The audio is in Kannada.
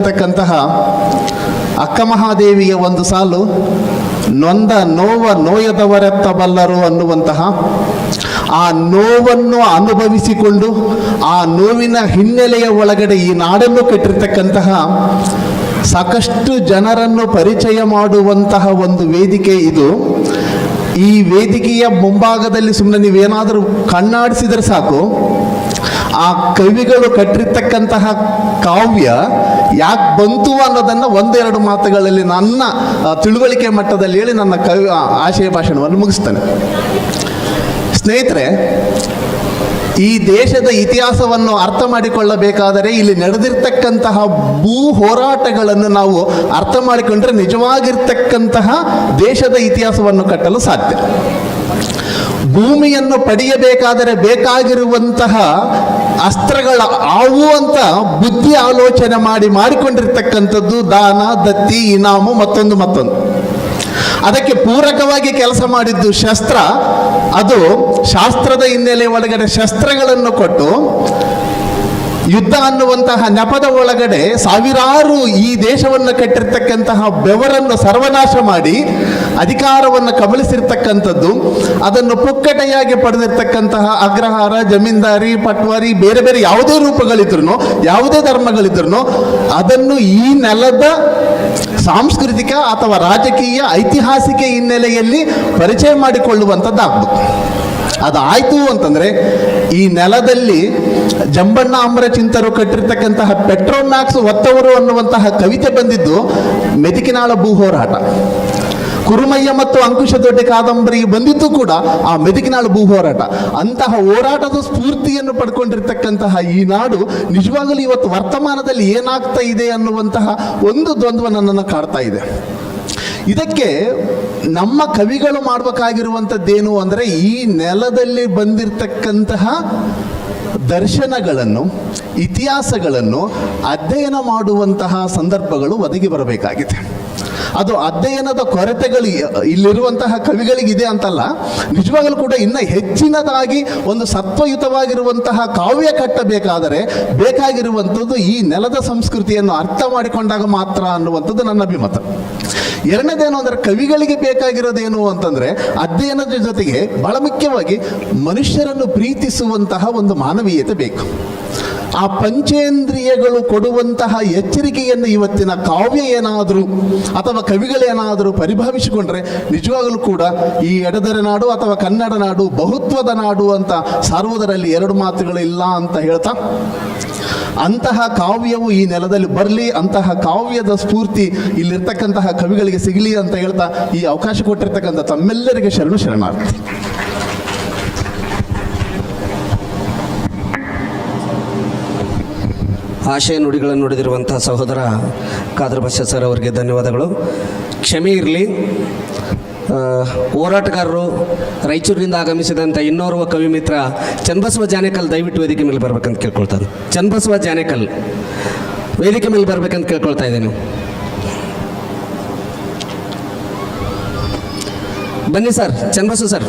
ಇರ್ತಕ್ಕಂತಹ ಅಕ್ಕ ಮಹಾದೇವಿಯ ಒಂದು ಸಾಲು, ನೊಂದ ನೋವ ನೋಯದವರೆತ್ತ ಬಲ್ಲರು ಅನ್ನುವಂತಹ ಆ ನೋವನ್ನು ಅನುಭವಿಸಿಕೊಂಡು ಆ ನೋವಿನ ಹಿನ್ನೆಲೆಯ ಒಳಗಡೆ ಈ ನಾಡನ್ನು ಕೆಟ್ಟಿರ್ತಕ್ಕಂತಹ ಸಾಕಷ್ಟು ಜನರನ್ನು ಪರಿಚಯ ಮಾಡುವಂತಹ ಒಂದು ವೇದಿಕೆ ಇದು. ಈ ವೇದಿಕೆಯ ಮುಂಭಾಗದಲ್ಲಿ ಸುಮ್ಮನೆ ನೀವೇನಾದರೂ ಕಣ್ಣಾಡಿಸಿದರೆ ಸಾಕು. ಆ ಕವಿಗಳು ಕಟ್ಟಿರ್ತಕ್ಕಂತಹ ಕಾವ್ಯ ಯಾಕೆ ಬಂತು ಅನ್ನೋದನ್ನು ಒಂದೆರಡು ಮಾತುಗಳಲ್ಲಿ ನನ್ನ ತಿಳುವಳಿಕೆ ಮಟ್ಟದಲ್ಲಿ ಹೇಳಿ ನನ್ನ ಕವಿ ಆಶಯ ಭಾಷಣವನ್ನು ಮುಗಿಸ್ತೇನೆ. ಸ್ನೇಹಿತರೆ, ಈ ದೇಶದ ಇತಿಹಾಸವನ್ನು ಅರ್ಥ ಮಾಡಿಕೊಳ್ಳಬೇಕಾದರೆ ಇಲ್ಲಿ ನಡೆದಿರ್ತಕ್ಕಂತಹ ಭೂ ಹೋರಾಟಗಳನ್ನು ನಾವು ಅರ್ಥ ಮಾಡಿಕೊಂಡ್ರೆ ನಿಜವಾಗಿರ್ತಕ್ಕಂತಹ ದೇಶದ ಇತಿಹಾಸವನ್ನು ಕಟ್ಟಲು ಸಾಧ್ಯ. ಭೂಮಿಯನ್ನು ಪಡೆಯಬೇಕಾದರೆ ಬೇಕಾಗಿರುವಂತಹ ಅಸ್ತ್ರಗಳ ಆವು ಅಂತ ಬುದ್ಧಿ ಆಲೋಚನೆ ಮಾಡಿ ಮಾಡಿಕೊಂಡಿರ್ತಕ್ಕಂಥದ್ದು ದಾನ, ದತ್ತಿ, ಇನಾಮು, ಮತ್ತೊಂದು ಮತ್ತೊಂದು. ಅದಕ್ಕೆ ಪೂರಕವಾಗಿ ಕೆಲಸ ಮಾಡಿದ್ದು ಶಸ್ತ್ರ. ಅದು ಶಾಸ್ತ್ರದ ಹಿನ್ನೆಲೆ ಒಳಗಡೆ ಶಸ್ತ್ರಗಳನ್ನು ಕೊಟ್ಟು ಯುದ್ಧ ಅನ್ನುವಂತಹ ನೆಪದ ಒಳಗಡೆ ಸಾವಿರಾರು ಈ ದೇಶವನ್ನು ಕಟ್ಟಿರ್ತಕ್ಕಂತಹ ಬೆವರನ್ನು ಸರ್ವನಾಶ ಮಾಡಿ ಅಧಿಕಾರವನ್ನು ಕಬಳಿಸಿರ್ತಕ್ಕಂಥದ್ದು, ಅದನ್ನು ಪುಕ್ಕಟೆಯಾಗಿ ಪಡೆದಿರ್ತಕ್ಕಂತಹ ಅಗ್ರಹಾರ, ಜಮೀನ್ದಾರಿ, ಪಟ್ವಾರಿ, ಬೇರೆ ಬೇರೆ ಯಾವುದೇ ರೂಪಗಳಿದ್ರು ಯಾವುದೇ ಧರ್ಮಗಳಿದ್ರು ಅದನ್ನು ಈ ನೆಲದ ಸಾಂಸ್ಕೃತಿಕ ಅಥವಾ ರಾಜಕೀಯ ಐತಿಹಾಸಿಕ ಹಿನ್ನೆಲೆಯಲ್ಲಿ ಪರಿಚಯ ಮಾಡಿಕೊಳ್ಳುವಂಥದ್ದಾಗಬೇಕು. ಅದಾಯಿತು ಅಂತಂದರೆ ಈ ನೆಲದಲ್ಲಿ ಜಂಬಣ್ಣ ಅಮರ ಚಿಂತರು ಕಟ್ಟಿರ್ತಕ್ಕಂತಹ ಪೆಟ್ರೋಮ್ಯಾಕ್ಸ್ ಒತ್ತವರು ಅನ್ನುವಂತಹ ಕವಿತೆ ಬಂದಿದ್ದು ಮೆದಿಕಿನಾಳ ಭೂ ಹೋರಾಟ. ಕುರುಮಯ್ಯ ಮತ್ತು ಅಂಕುಶ ದೊಡ್ಡ ಕಾದಂಬರಿ ಬಂದಿದ್ದು ಕೂಡ ಆ ಮೆದಿಕಿನಾಳು ಭೂ ಹೋರಾಟ. ಅಂತಹ ಹೋರಾಟದ ಸ್ಫೂರ್ತಿಯನ್ನು ಪಡ್ಕೊಂಡಿರ್ತಕ್ಕಂತಹ ಈ ನಾಡು ನಿಜವಾಗಲೂ ಇವತ್ತು ವರ್ತಮಾನದಲ್ಲಿ ಏನಾಗ್ತಾ ಇದೆ ಅನ್ನುವಂತಹ ಒಂದು ದ್ವಂದ್ವ ನನ್ನನ್ನು ಕಾಡ್ತಾ ಇದೆ. ಇದಕ್ಕೆ ನಮ್ಮ ಕವಿಗಳು ಮಾಡಬೇಕಾಗಿರುವಂಥದ್ದೇನು ಅಂದರೆ ಈ ನೆಲದಲ್ಲಿ ಬಂದಿರತಕ್ಕಂತಹ ದರ್ಶನಗಳನ್ನು, ಇತಿಹಾಸಗಳನ್ನು ಅಧ್ಯಯನ ಮಾಡುವಂತಹ ಸಂದರ್ಭಗಳು ಒದಗಿ ಬರಬೇಕಾಗಿದೆ. ಅದು ಅಧ್ಯಯನದ ಕೊರತೆಗಳು ಇಲ್ಲಿರುವಂತಹ ಕವಿಗಳಿಗಿದೆ ಅಂತಲ್ಲ, ನಿಜವಾಗಲೂ ಕೂಡ ಇನ್ನ ಹೆಚ್ಚಿನದಾಗಿ ಒಂದು ಸತ್ವಯುತವಾಗಿರುವಂತಹ ಕಾವ್ಯ ಕಟ್ಟಬೇಕಾದರೆ ಬೇಕಾಗಿರುವಂಥದ್ದು ಈ ನೆಲದ ಸಂಸ್ಕೃತಿಯನ್ನು ಅರ್ಥ ಮಾಡಿಕೊಂಡಾಗ ಮಾತ್ರ ಅನ್ನುವಂಥದ್ದು ನನ್ನ ಅಭಿಮತ. ಎರಡನೇದೇನು ಅಂದರೆ ಕವಿಗಳಿಗೆ ಬೇಕಾಗಿರೋದೇನು ಅಂತಂದರೆ ಅಧ್ಯಯನದ ಜೊತೆಗೆ ಬಹಳ ಮುಖ್ಯವಾಗಿ ಮನುಷ್ಯರನ್ನು ಪ್ರೀತಿಸುವಂತಹ ಒಂದು ಮಾನವೀಯತೆ ಬೇಕು. ಆ ಪಂಚೇಂದ್ರಿಯಗಳು ಕೊಡುವಂತಹ ಎಚ್ಚರಿಕೆಯನ್ನು ಇವತ್ತಿನ ಕಾವ್ಯ ಏನಾದರೂ ಅಥವಾ ಕವಿಗಳೇನಾದರೂ ಪರಿಭಾವಿಸಿಕೊಂಡ್ರೆ ನಿಜವಾಗಲೂ ಕೂಡ ಈ ಎಡದರೆ ನಾಡು ಅಥವಾ ಕನ್ನಡ ನಾಡು, ಬಹುತ್ವದ ನಾಡು ಅಂತ ಸಾರುವುದರಲ್ಲಿ ಎರಡು ಮಾತುಗಳಿಲ್ಲ ಅಂತ ಹೇಳ್ತಾ, ಅಂತಹ ಕಾವ್ಯವು ಈ ನೆಲದಲ್ಲಿ ಬರಲಿ, ಅಂತಹ ಕಾವ್ಯದ ಸ್ಫೂರ್ತಿ ಇಲ್ಲಿರ್ತಕ್ಕಂತಹ ಕವಿಗಳಿಗೆ ಸಿಗಲಿ ಅಂತ ಹೇಳ್ತಾ ಈ ಅವಕಾಶ ಕೊಟ್ಟಿರ್ತಕ್ಕಂಥ ತಮ್ಮೆಲ್ಲರಿಗೆ ಶರಣು ಶರಣಾರ್ಥಿ. ಆಶಯ ನುಡಿಗಳನ್ನು ನುಡಿದಿರುವಂತಹ ಸಹೋದರ ಖಾದರ್ ಬಸ ಸರ್ ಅವರಿಗೆ ಧನ್ಯವಾದಗಳು. ಕ್ಷಮೆ ಇರಲಿ. ಹೋರಾಟಗಾರರು ರಾಯಚೂರಿನಿಂದ ಆಗಮಿಸಿದಂಥ ಇನ್ನೋರ್ವ ಕವಿ ಮಿತ್ರ ಚನ್ನಬಸವ ಜಾನೇಕಲ್ ದಯವಿಟ್ಟು ವೇದಿಕೆ ಮೇಲೆ ಬರ್ಬೇಕಂತ ಕೇಳ್ಕೊಳ್ತಾನೆ. ಚನ್ನಬಸವ ಜಾನೇಕಲ್ ವೇದಿಕೆ ಮೇಲೆ ಬರ್ಬೇಕಂತ ಕೇಳ್ಕೊಳ್ತಾ ಇದ್ದೇನೆ ಬನ್ನಿ ಸರ್, ಚನ್ನಬಸವ ಸರ್.